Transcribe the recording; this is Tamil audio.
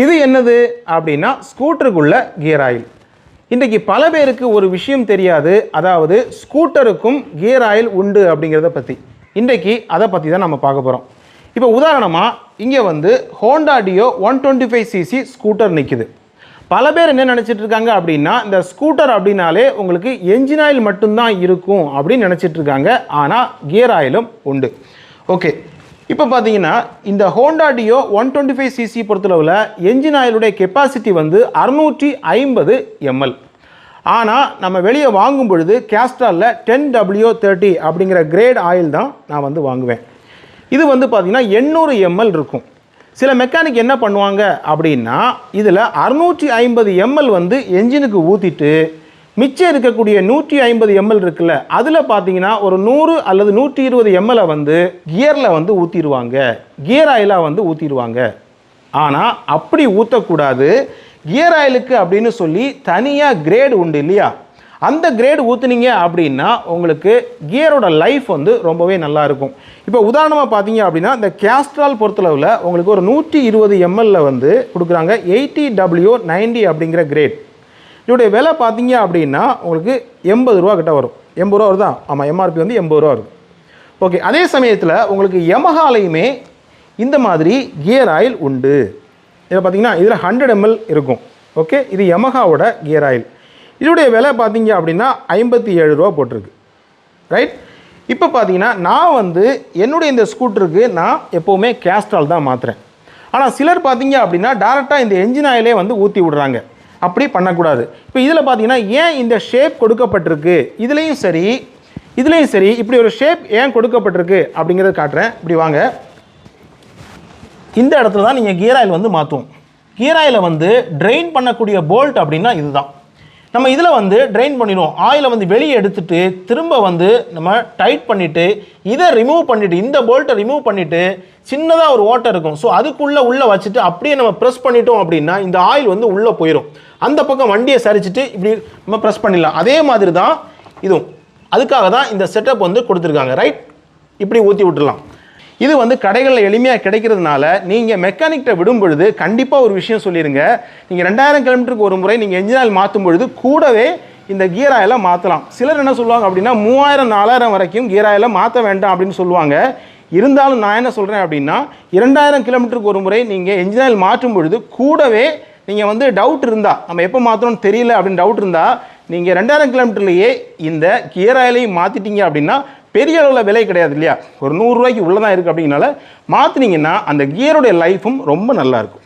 இது என்னது அப்படின்னா ஸ்கூட்டருக்குள்ள கியர் ஆயில் இன்றைக்கு பல பேருக்கு ஒரு விஷயம் தெரியாது. அதாவது ஸ்கூட்டருக்கும் கியர் ஆயில் உண்டு அப்படிங்கிறத பற்றி இன்றைக்கு அதை பற்றி தான் நம்ம பார்க்க போகிறோம் இப்போ உதாரணமாக இங்கே வந்து Honda Dio one twenty five CC scooter நிற்குது பல பேர் என்ன நினச்சிட்டு இருக்காங்க அப்படின்னா இந்த ஸ்கூட்டர் அப்படின்னாலே உங்களுக்கு என்ஜின் ஆயில் மட்டும்தான் இருக்கும் அப்படின்னு நினச்சிட்டு இருக்காங்க. ஆனால் கியர் ஆயிலும் உண்டு. ஓகே இப்போ பார்த்தீங்கன்னா இந்த Honda Dio one twenty five CC பொறுத்தளவில் என்ஜின் ஆயிலுடைய கெப்பாசிட்டி வந்து அறுநூற்றி ஐம்பது எம்எல் ஆனால் நம்ம வெளியே வாங்கும் பொழுது கேஸ்ட்ராலில் டென் டபிள்யூ தேர்ட்டி அப்படிங்கிற கிரேட் ஆயில் தான் நான் வந்து வாங்குவேன். இது வந்து பார்த்திங்கன்னா எண்ணூறு எம்எல் இருக்கும். சில மெக்கானிக் என்ன பண்ணுவாங்க அப்படின்னா இதில் அறுநூற்றி ஐம்பது எம்எல் வந்து என்ஜினுக்கு ஊற்றிட்டு மிச்சம் இருக்கக்கூடிய நூற்றி ஐம்பது எம்எல் இருக்குல்ல அதில் பார்த்தீங்கன்னா ஒரு நூறு அல்லது நூற்றி இருபது எம்எல்லை வந்து கியரில் வந்து ஊற்றிடுவாங்க கியர் ஆயிலாக வந்து ஊற்றிடுவாங்க ஆனால் அப்படி ஊற்றக்கூடாது கியர் ஆயிலுக்கு அப்படின்னு சொல்லி தனியாக கிரேடு உண்டு இல்லையா? அந்த கிரேடு ஊற்றுனீங்க அப்படின்னா உங்களுக்கு கியரோட லைஃப் வந்து ரொம்பவே நல்லா இருக்கும். இப்போ உதாரணமாக பார்த்தீங்க அப்படின்னா இந்த கேஸ்ட்ரால் பொறுத்தளவில் உங்களுக்கு ஒரு நூற்றி இருபது எம்எல்ல வந்து கொடுக்குறாங்க. எயிட்டி டபிள்யூ நைன்டி அப்படிங்கிற கிரேட் இதோடைய விலை பார்த்தீங்க அப்படின்னா உங்களுக்கு எண்பது ரூபா கிட்ட வரும். எண்பது ரூபா வருதா? ஆமாம் எம்ஆர்பி வந்து எண்பது ரூபா இருக்கும் ஓகே அதே சமயத்தில் உங்களுக்கு யமஹாலையுமே இந்த மாதிரி கியர் ஆயில் உண்டு. இதில் பார்த்தீங்கன்னா இதில் ஹண்ட்ரட் எம்எல் இருக்கும். ஓகே இது யமஹாவோட கியர் ஆயில் இதோடைய விலை பார்த்தீங்க அப்படின்னா ஐம்பத்தி ஏழு ரூபா போட்டிருக்கு. ரைட் இப்போ பார்த்தீங்கன்னா நான் வந்து என்னுடைய இந்த ஸ்கூட்டருக்கு நான் எப்போவுமே கேஸ்ட்ரால் தான் மாற்றுறேன் ஆனால் சிலர் பார்த்தீங்க அப்படின்னா டேரெக்டாக இந்த என்ஜின் ஆயிலே வந்து ஊற்றி விடுறாங்க. அப்படி பண்ணக்கூடாது. இப்போ இதில் பார்த்தீங்கன்னா ஏன் இந்த ஷேப் கொடுக்கப்பட்டிருக்கு? இதுலேயும் சரி இதுலேயும் சரி இப்படி ஒரு ஷேப் ஏன் கொடுக்கப்பட்டிருக்கு அப்படிங்கிறத காட்டுறேன். இப்படி வாங்க. இந்த இடத்துல தான் நீங்கள் கியர் ஆயில் வந்து மாற்றுவோம் கியர் ஆயிலை வந்து ட்ரெயின் பண்ணக்கூடிய போல்ட் அப்படின்னா இதுதான். நம்ம இதில் வந்து ட்ரெயின் பண்ணிடுவோம். ஆயிலை வந்து வெளியே எடுத்துட்டு திரும்ப வந்து நம்ம டைட் பண்ணிவிட்டு இதை ரிமூவ் பண்ணிவிட்டு இந்த போல்ட்டை ரிமூவ் பண்ணிவிட்டு சின்னதாக ஒரு ஓட்டை இருக்கும். ஸோ அதுக்குள்ளே உள்ளே வச்சுட்டு அப்படியே நம்ம ப்ரெஸ் பண்ணிட்டோம் அப்படின்னா இந்த ஆயில் வந்து உள்ளே போயிடும் அந்த பக்கம் வண்டியை சரிச்சிட்டு இப்படி நம்ம ப்ரெஸ் பண்ணிடலாம். அதே மாதிரி தான் இதுவும். அதுக்காக தான் இந்த செட்டப் வந்து கொடுத்துருக்காங்க. ரைட் இப்படி ஊற்றி விட்டுடலாம். இது வந்து கடைகளில் எளிமையாக கிடைக்கிறதுனால நீங்கள் மெக்கானிக்கிட்ட விடும் பொழுது கண்டிப்பாக ஒரு விஷயம் சொல்லிடுங்க நீங்கள் ரெண்டாயிரம் கிலோமீட்டருக்கு ஒரு முறை நீங்கள் என்ஜின் ஆயில் மாற்றும் பொழுது கூடவே இந்த கீர் ஆயிலை மாற்றலாம் சிலர் என்ன சொல்லுவாங்க அப்படின்னா மூவாயிரம் நாலாயிரம் வரைக்கும் கீர் ஆயிலை மாற்ற வேண்டாம் அப்படின்னு சொல்லுவாங்க. இருந்தாலும் நான் என்ன சொல்கிறேன் அப்படின்னா இரண்டாயிரம் கிலோமீட்டருக்கு ஒரு முறை நீங்கள் என்ஜின் ஆயில் மாற்றும் பொழுது கூடவே நீங்கள் வந்து டவுட் இருந்தால் நம்ம எப்போ மாற்றணும்னு தெரியல அப்படின்னு டவுட் இருந்தால் நீங்கள் ரெண்டாயிரம் கிலோமீட்டர்லேயே இந்த கியர் ஆயிலையும் மாற்றிட்டீங்க அப்படின்னா பெரிய அளவில் விலை கிடையாது இல்லையா? ஒரு நூறுரூவாய்க்கு உள்ளே தான் இருக்குது அப்படிங்கனால மாற்றினீங்கன்னா அந்த கியருடைய லைஃபும் ரொம்ப நல்லாயிருக்கும்